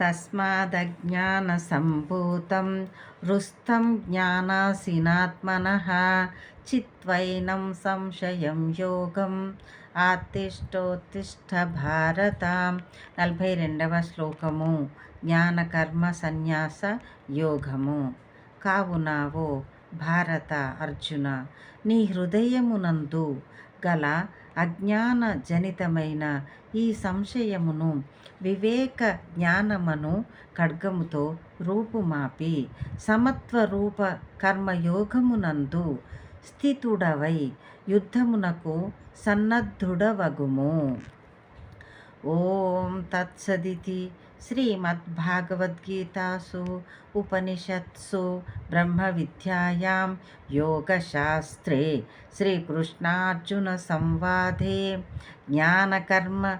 తస్మాదజ్ఞానసంభూతం రుస్తం జ్ఞానాసినాత్మన చిత్వైనం సంశయం యోగం ఆతిష్టోత్తిష్ట భారత నలభై రెండవ శ్లోకము జ్ఞానకర్మ సన్యాస యోగము కావునావో భారత అర్జున నీ హృదయమునందు గల అజ్ఞాన జనితమైన ఈ సంశయమును వివేక జ్ఞానమును ఖడ్గముతో రూపుమాపి. సమత్వ రూప కర్మయోగమునందు స్థితుడవై యుద్ధమునకు సన్నద్ధుడవగుము. ఓం తత్సదితి శ్రీమద్భాగవద్గీతాసు ఉపనిషత్సు బ్రహ్మ విద్యాయాం యోగశాస్త్రే శ్రీకృష్ణార్జున సంవాదే జ్ఞానకర్మ